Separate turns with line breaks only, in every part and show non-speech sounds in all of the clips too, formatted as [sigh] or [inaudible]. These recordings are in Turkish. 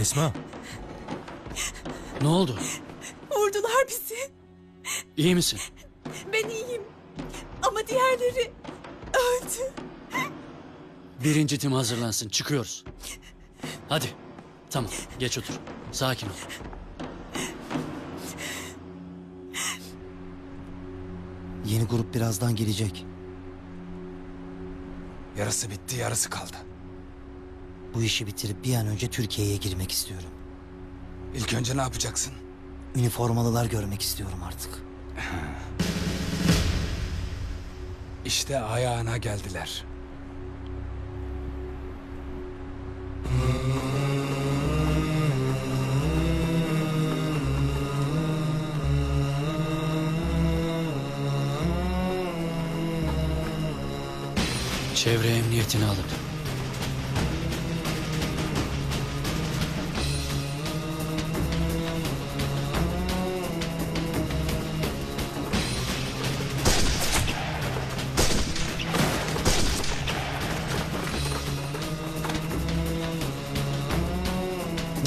Esma.
Ne oldu?
Vurdular bizi.
İyi misin?
Ben iyiyim. Ama diğerleri öldü.
Birinci tim hazırlansın. Çıkıyoruz. Hadi. Tamam. Geç otur. Sakin ol.
Yeni grup birazdan gelecek.
Yarısı bitti, yarısı kaldı.
Bu işi bitirip bir an önce Türkiye'ye girmek istiyorum.
İlk önce ne yapacaksın?
Üniformalılar görmek istiyorum artık. [laughs]
İşte ayağına geldiler.
Çevre emniyetini alın.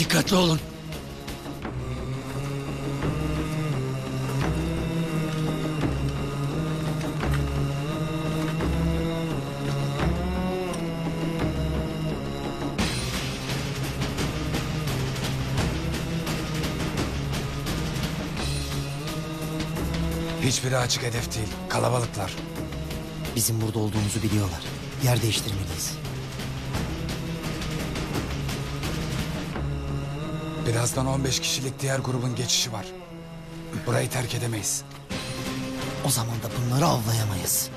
Dikkatli olun.
Hiçbiri açık hedef değil, kalabalıklar.
Bizim burada olduğumuzu biliyorlar. Yer değiştirmeliyiz.
Birazdan 15 kişilik diğer grubun geçişi var. Burayı terk edemeyiz.
O zaman da bunları avlayamayız.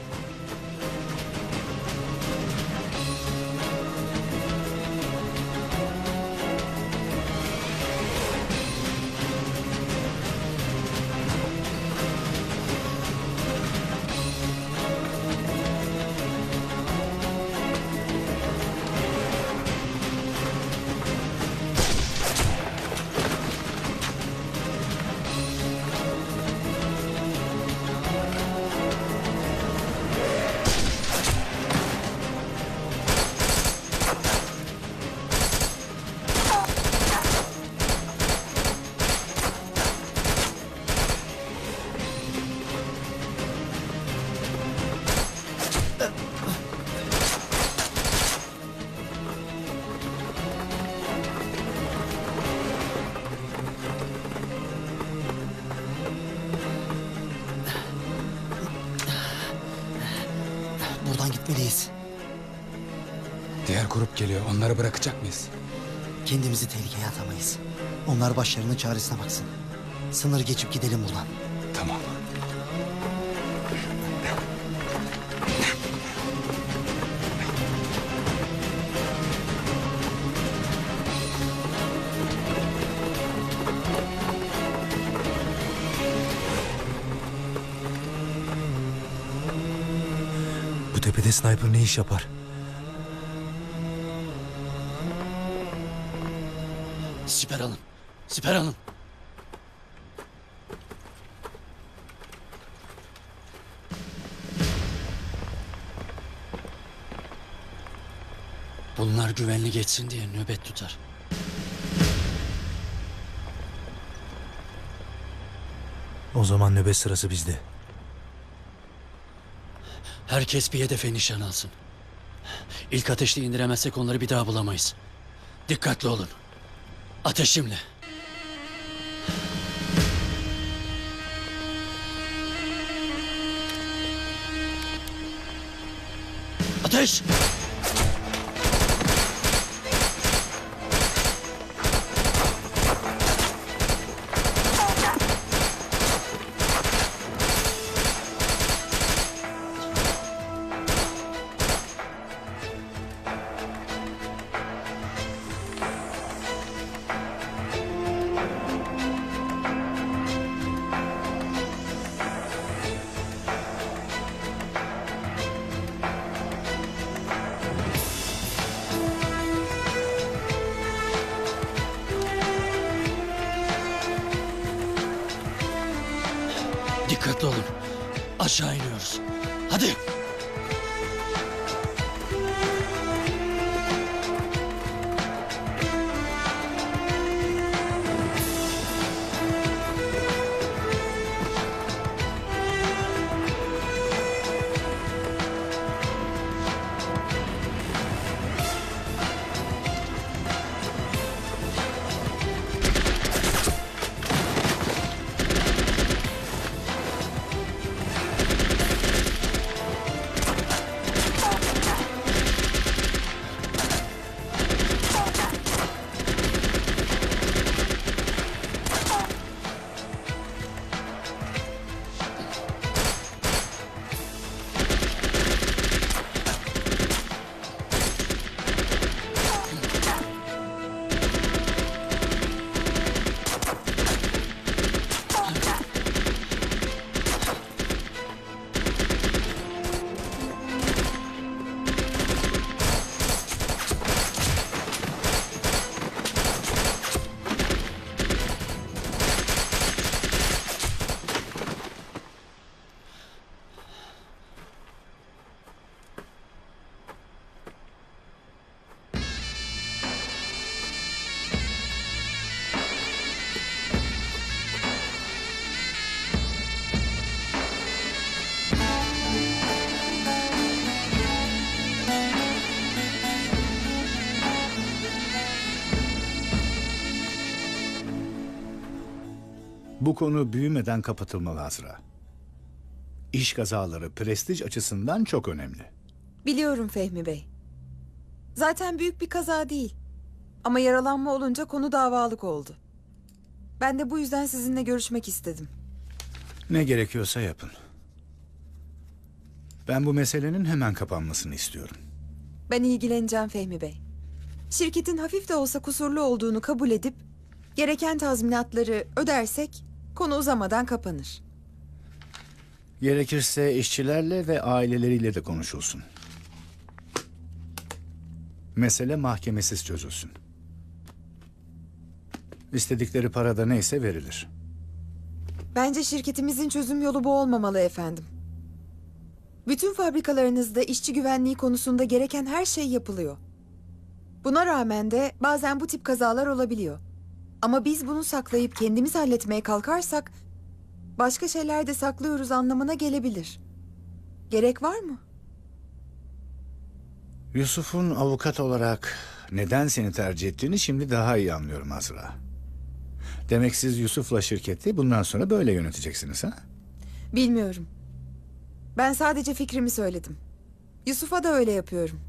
Buradan gitmeliyiz.
Diğer grup geliyor, onları bırakacak mıyız?
Kendimizi tehlikeye atamayız. Onlar başlarının çaresine baksın. Sınır geçip gidelim buradan.
Tamam.
Tepede sniper ne iş yapar?
Siper alın. Siper alın. Bunlar güvenli geçsin diye nöbet tutar.
O zaman nöbet sırası bizde.
Herkes bir hedefe nişan alsın. İlk ateşte indiremezsek onları bir daha bulamayız. Dikkatli olun. Ateş şimdi. Ateş! Dikkatli Aşağı iniyoruz. Hadi.
Bu konu büyümeden kapatılmalı Azra. İş kazaları prestij açısından çok önemli.
Biliyorum Fehmi Bey. Zaten büyük bir kaza değil. Ama yaralanma olunca konu davalık oldu. Ben de bu yüzden sizinle görüşmek istedim.
Ne gerekiyorsa yapın. Ben bu meselenin hemen kapanmasını istiyorum.
Ben ilgileneceğim Fehmi Bey. Şirketin hafif de olsa kusurlu olduğunu kabul edip gereken tazminatları ödersek konu uzamadan kapanır.
Gerekirse işçilerle ve aileleriyle de konuşulsun. Mesele mahkemesiz çözülsün. İstedikleri parada neyse verilir.
Bence şirketimizin çözüm yolu bu olmamalı efendim. Bütün fabrikalarınızda işçi güvenliği konusunda gereken her şey yapılıyor. Buna rağmen de bazen bu tip kazalar olabiliyor. Ama biz bunu saklayıp kendimiz halletmeye kalkarsak başka şeyler de saklıyoruz anlamına gelebilir. Gerek var mı?
Yusuf'un avukat olarak neden seni tercih ettiğini şimdi daha iyi anlıyorum Azra. Demek siz Yusuf'la şirketi bundan sonra böyle yöneteceksiniz ha?
Bilmiyorum. Ben sadece fikrimi söyledim. Yusuf'a da öyle yapıyorum.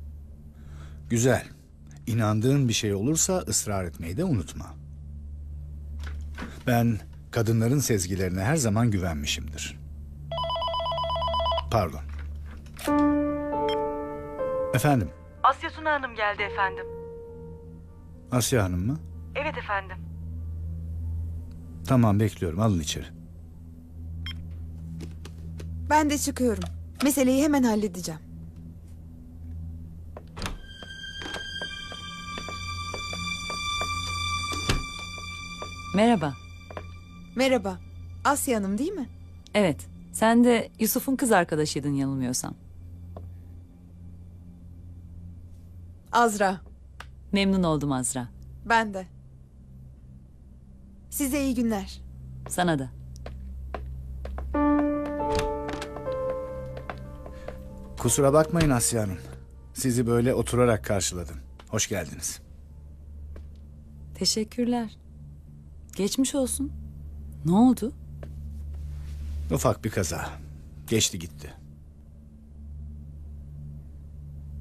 Güzel. İnandığın bir şey olursa ısrar etmeyi de unutma. Ben kadınların sezgilerine her zaman güvenmişimdir. Pardon. Efendim,
Asya Suna Hanım geldi efendim.
Asya Hanım mı?
Evet efendim.
Tamam bekliyorum, alın içeri.
Ben de çıkıyorum. Meseleyi hemen halledeceğim.
Merhaba.
Merhaba. Asya Hanım değil mi?
Evet, sen de Yusuf'un kız arkadaşıydın yanılmıyorsam.
Azra.
Memnun oldum Azra.
Ben de. Size iyi günler.
Sana da.
Kusura bakmayın Asya Hanım. Sizi böyle oturarak karşıladım. Hoş geldiniz.
Teşekkürler. Geçmiş olsun. Ne oldu?
Ufak bir kaza. Geçti gitti.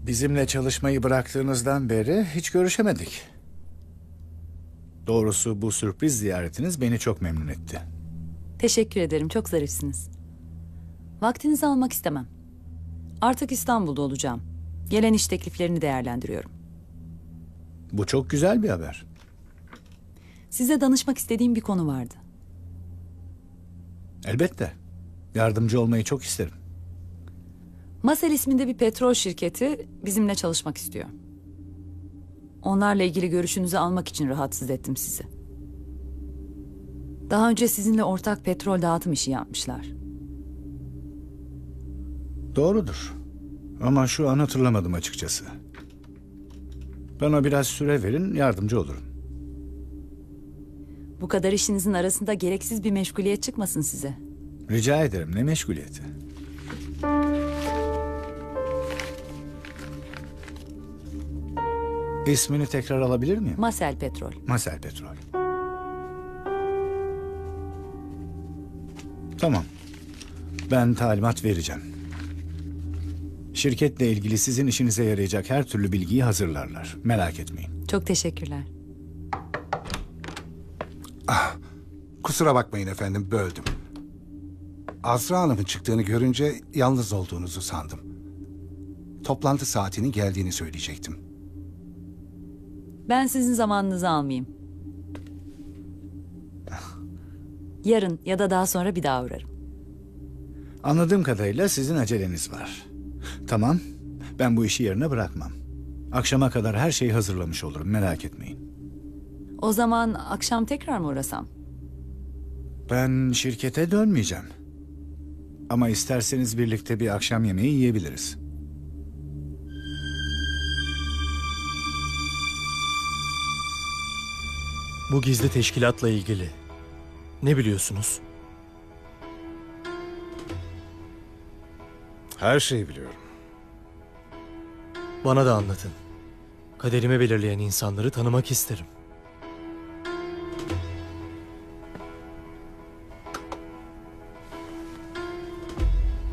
Bizimle çalışmayı bıraktığınızdan beri hiç görüşemedik. Doğrusu bu sürpriz ziyaretiniz beni çok memnun etti.
Teşekkür ederim, çok zarifsiniz. Vaktinizi almak istemem. Artık İstanbul'da olacağım. Gelen iş tekliflerini değerlendiriyorum.
Bu çok güzel bir haber.
Size danışmak istediğim bir konu vardı.
Elbette. Yardımcı olmayı çok isterim.
Masel isminde bir petrol şirketi bizimle çalışmak istiyor. Onlarla ilgili görüşünüzü almak için rahatsız ettim sizi. Daha önce sizinle ortak petrol dağıtım işi yapmışlar.
Doğrudur. Ama şu an hatırlamadım açıkçası. Bana biraz süre verin, yardımcı olurum.
Bu kadar işinizin arasında gereksiz bir meşguliyet çıkmasın size.
Rica ederim, ne meşguliyeti? İsmini tekrar alabilir miyim?
Masel Petrol.
Masel Petrol. Tamam. Ben talimat vereceğim. Şirketle ilgili sizin işinize yarayacak her türlü bilgiyi hazırlarlar. Merak etmeyin.
Çok teşekkürler.
Kusura bakmayın efendim böldüm. Azra Hanım'ın çıktığını görünce yalnız olduğunuzu sandım. Toplantı saatinin geldiğini söyleyecektim.
Ben sizin zamanınızı almayayım. Yarın ya da daha sonra bir daha uğrarım.
Anladığım kadarıyla sizin aceleniz var. Tamam. Ben bu işi yerine bırakmam. Akşama kadar her şeyi hazırlamış olurum. Merak etmeyin.
O zaman akşam tekrar mı uğrasam?
Ben şirkete dönmeyeceğim. Ama isterseniz birlikte bir akşam yemeği yiyebiliriz.
Bu gizli teşkilatla ilgili ne biliyorsunuz?
Her şeyi biliyorum.
Bana da anlatın. Kaderimi belirleyen insanları tanımak isterim.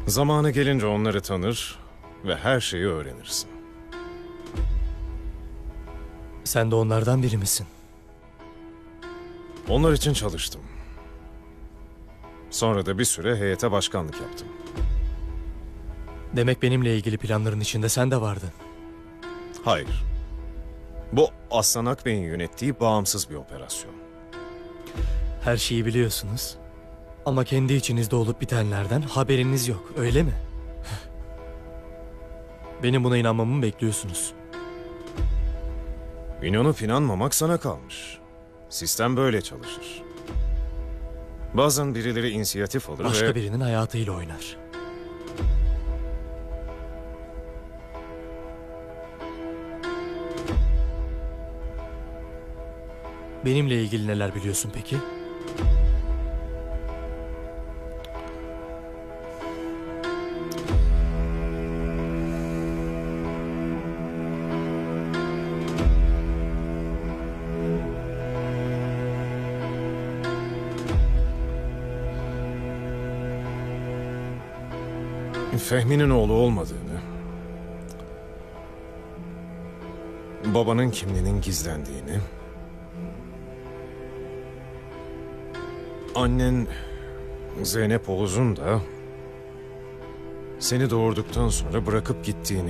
Zamanı gelince onları tanır ve her şeyi öğrenirsin.
Sen de onlardan biri misin?
Onlar için çalıştım. Sonra da bir süre heyete başkanlık yaptım.
Demek benimle ilgili planların içinde sen de vardın.
Hayır. Bu Aslan Akbey'in yönettiği bağımsız bir operasyon.
Her şeyi biliyorsunuz. Ama kendi içinizde olup bitenlerden haberiniz yok, öyle mi? Benim buna inanmamı mı bekliyorsunuz?
İnanıp inanmamak sana kalmış. Sistem böyle çalışır. Bazen birileri inisiyatif alır
Başka
ve...
birinin hayatıyla oynar. Benimle ilgili neler biliyorsun peki?
Fehmi'nin oğlu olmadığını, babanın kimliğinin gizlendiğini, annen Zeynep Oğuz'un da seni doğurduktan sonra bırakıp gittiğini